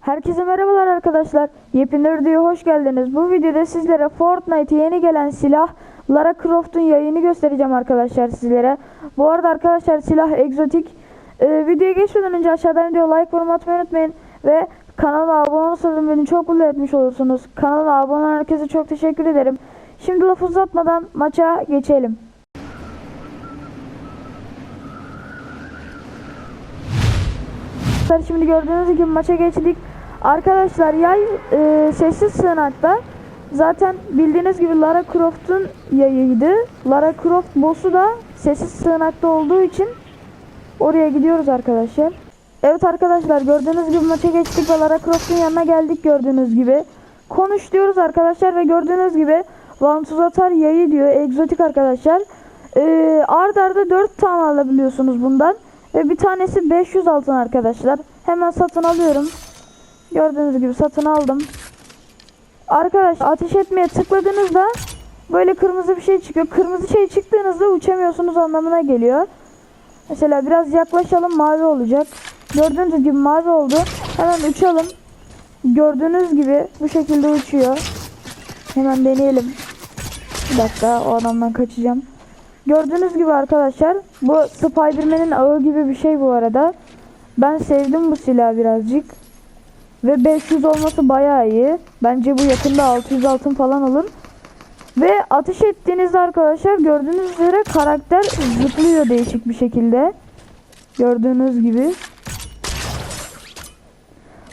Herkese merhabalar arkadaşlar. Yepyeni videoya hoş geldiniz. Bu videoda sizlere Fortnite'e yeni gelen silah Lara Croft'un yayını göstereceğim arkadaşlar sizlere. Bu arada arkadaşlar silah egzotik. Ee, videoya geçmeden önce aşağıdan video like yorum atmayı unutmayın. Ve kanala abone olursanız beni çok mutlu etmiş olursunuz. Kanala abone olan herkese çok teşekkür ederim. Şimdi lafı uzatmadan maça geçelim. Arkadaşlar şimdi gördüğünüz gibi maça geçtik. Arkadaşlar yay e, sessiz sığınakta. Zaten bildiğiniz gibi Lara Croft'un yayıydı. Lara Croft boss'u da sessiz sığınakta olduğu için oraya gidiyoruz arkadaşlar. Evet arkadaşlar gördüğünüz gibi maça geçtik ve Lara Croft'un yanına geldik gördüğünüz gibi. Konuş diyoruz arkadaşlar ve gördüğünüz gibi Vantuz Atar yayı diyor. Egzotik arkadaşlar. Ee, ard arda 4 tane alabiliyorsunuz bundan. Ve bir tanesi 500 altın arkadaşlar. Hemen satın alıyorum. Gördüğünüz gibi satın aldım. Arkadaşlar ateş etmeye tıkladığınızda böyle kırmızı bir şey çıkıyor. Kırmızı şey çıktığınızda uçamıyorsunuz anlamına geliyor. Mesela biraz yaklaşalım mavi olacak. Gördüğünüz gibi mavi oldu. Hemen uçalım. Gördüğünüz gibi bu şekilde uçuyor. Hemen deneyelim. Bir dakika o adamdan kaçacağım. Gördüğünüz gibi arkadaşlar bu Spiderman'in ağı gibi bir şey bu arada. Ben sevdim bu silahı birazcık. Ve 500 olması bayağı iyi. Bence bu yakında 600 altın falan olur. Ve ateş ettiğinizde arkadaşlar gördüğünüz üzere karakter zıplıyor değişik bir şekilde. Gördüğünüz gibi.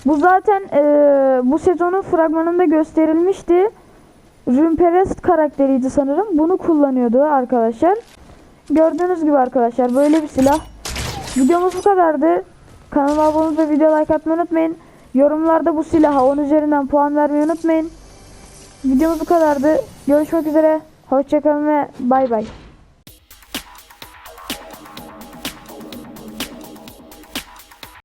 Bu zaten eee, bu sezonun fragmanında gösterilmişti. Rümperest karakteriydi sanırım. Bunu kullanıyordu arkadaşlar. Gördüğünüz gibi arkadaşlar böyle bir silah. Videomuz bu kadardı. Kanalıma abone ve video like atmayı unutmayın. Yorumlarda bu silaha 10 üzerinden puan vermeyi unutmayın. Videomuz bu kadardı. Görüşmek üzere. Hoşçakalın ve bay bay.